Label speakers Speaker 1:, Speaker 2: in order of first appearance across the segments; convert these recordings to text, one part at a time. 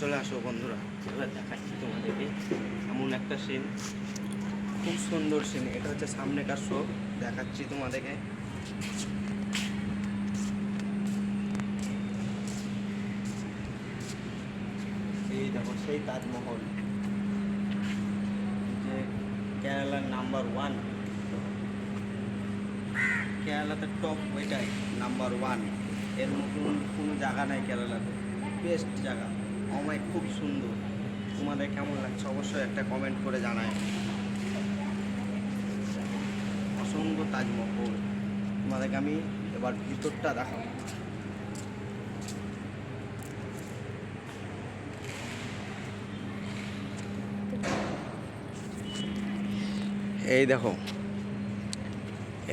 Speaker 1: চলে আসো বন্ধুরা, এবার দেখাচ্ছি তোমাদেরকে এমন একটা সিন খুব সুন্দর সিন এটা হচ্ছে সামনেকার শো দেখাচ্ছি তোমাদেরকে। এই দেখো, সেই তাজমহল। যে কেরালার নাম্বার ওয়ান কেরালাতে টপ ওইটাই নাম্বার ওয়ানের মতন কোনো জায়গা নাই কেরালাতে বেস্ট জায়গা। আমায় খুব সুন্দর। তোমাদের কেমন লাগছে অবশ্যই একটা কমেন্ট করে জানায়। অসংখ্য তাজমহল। তোমাদেরকে আমি এবার ভিতরটা দেখাবো। এই দেখো,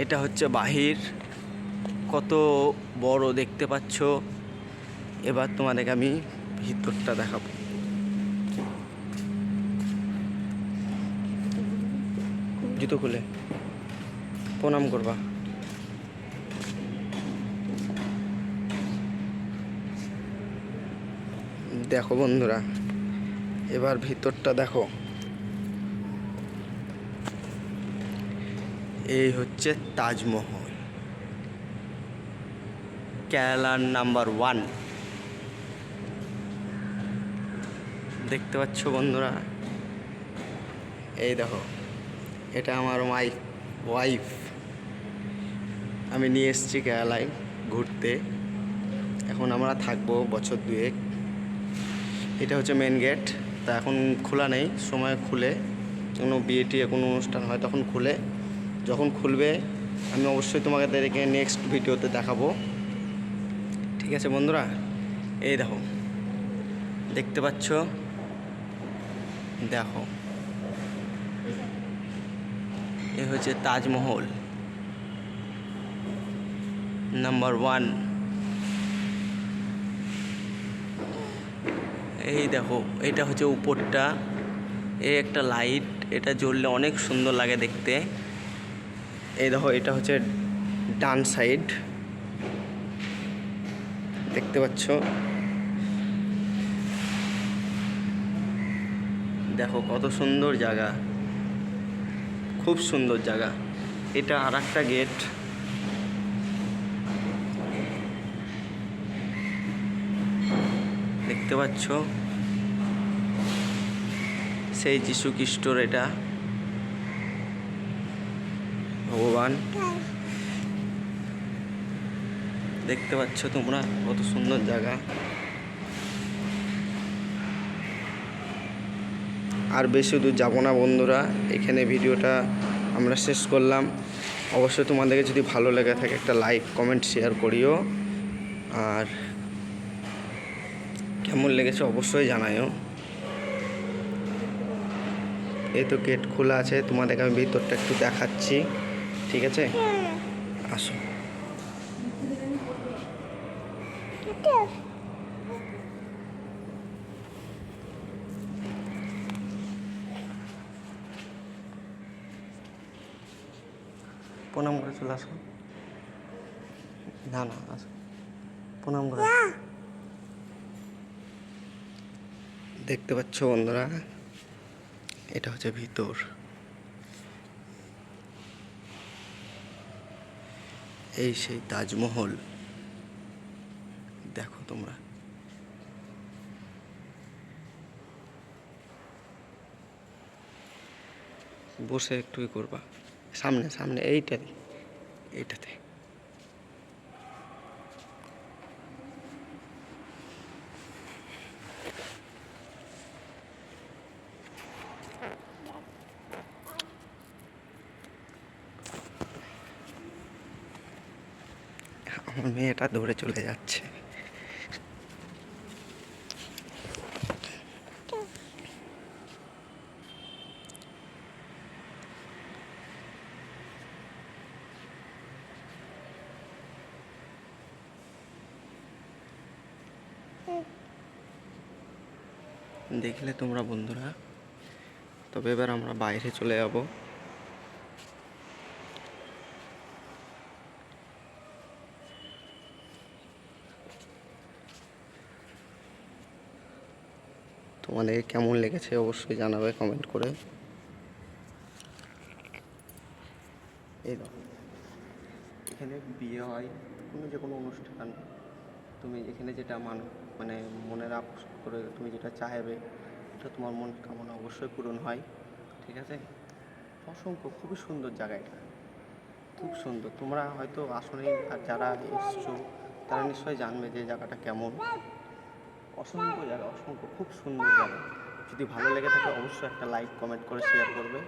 Speaker 1: এটা হচ্ছে বাহির। কত বড় দেখতে পাচ্ছ। এবার তোমাদেরকে আমি ভিতরটা দেখাবো। জুতো খুলে। প্রণাম করবা। দেখো বন্ধুরা, এবার ভিতরটা দেখো। এই হচ্ছে তাজমহল। কেরালার নাম্বার ওয়ান। দেখতে পাচ্ছ বন্ধুরা? এই দেখো, এটা আমার মাই ওয়াইফ। আমি নিয়ে এসেছি কেরালায় ঘুরতে। এখন আমরা থাকব বছর দুয়েক। এটা হচ্ছে মেন গেট তা এখন খোলা নেই, সময় খুলে। কোনো বিয়ে টিয়ে কোনো অনুষ্ঠান হয় তখন খুলে। যখন খুলবে, আমি অবশ্যই তোমাকে তোমাদেরকে নেক্সট ভিডিওতে দেখাবো। ঠিক আছে বন্ধুরা? এই দেখো, দেখতে পাচ্ছ? দেখো। এ হচ্ছে তাজমহল। নাম্বার ওয়ান এই দেখো, এটা হচ্ছে উপরটা। এই একটা লাইট এটা জ্বললে অনেক সুন্দর লাগে দেখতে। এই দেখো, এটা হচ্ছে ডান সাইড দেখতে পাচ্ছ? দেখো কত সুন্দর জায়গা। খুব সুন্দর জায়গা। এটা আর একটা গেট দেখতে পাচ্ছ? সেই যিশু খ্রিস্টর এটা। ভগবান। দেখতে পাচ্ছ তোমরা? কত সুন্দর জায়গা। আর বেশি দূর যাব না বন্ধুরা এখানে ভিডিওটা আমরা শেষ করলাম। অবশ্যই তোমাদেরকে যদি ভালো লেগে থাকে একটা লাইক কমেন্ট শেয়ার করিও। আর কেমন লেগেছে অবশ্যই জানাইও এই তো গেট খোলা আছে তোমাদেরকে আমি ভিতরটা একটু দেখাচ্ছি। ঠিক আছে? আসো। প্রণাম করে চলে আসো। না না আসো। প্রণাম করে দেখতে পাচ্ছ বন্ধুরা এটা হচ্ছে ভিতর। এই সেই তাজমহল। দেখো তোমরা। বসে একটু ই করবা। সামনে সামনে এইটাতে এইটাতে। আমার মেয়েটা দৌড়ে চলে যাচ্ছে। দেখলে তোমরা বন্ধুরা। তবে এবার আমরা বাইরে চলে যাব। তোমাদের কেমন লেগেছে অবশ্যই জানাবে কমেন্ট করে। এই এখানে বিয়ে হয় কোনো যে কোনো অনুষ্ঠান, তুমি এখানে যেটা মান। মানে মনের আপ করে তুমি যেটা চাইবে, এটা তোমার মন কামনা অবশ্যই পূরণ হয়, ঠিক আছে? অসংখ্য, খুবই সুন্দর জায়গা এটা। খুব সুন্দর। তোমরা হয়তো আসলে আর যারা এসছো, তারা নিশ্চয়ই জানবে যে জায়গাটা কেমন। অসংখ্য জায়গা, অসংখ্য, খুব সুন্দর জায়গা। যদি ভালো লেগে থাকে, অবশ্যই একটা লাইক, কমেন্ট করে শেয়ার করবে।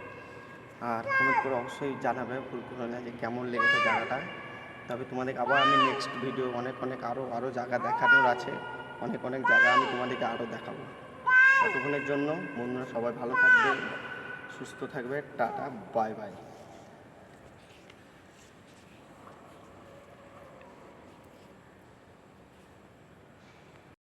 Speaker 1: আর কমেন্ট করে অবশ্যই জানাবে ভুল করে না যে কেমন লেগেছে জায়গাটা। তবে তোমাদের আবার আমি নেক্সট ভিডিও অনেক অনেক আরও আরও জায়গা দেখানোর আছে। অনেক অনেক জায়গা আমি তোমাদেরকে আরও দেখাবো। ততক্ষণের জন্য বন্ধুরা সবাই ভালো থাকবে, সুস্থ থাকবে, টাটা, বাই বাই।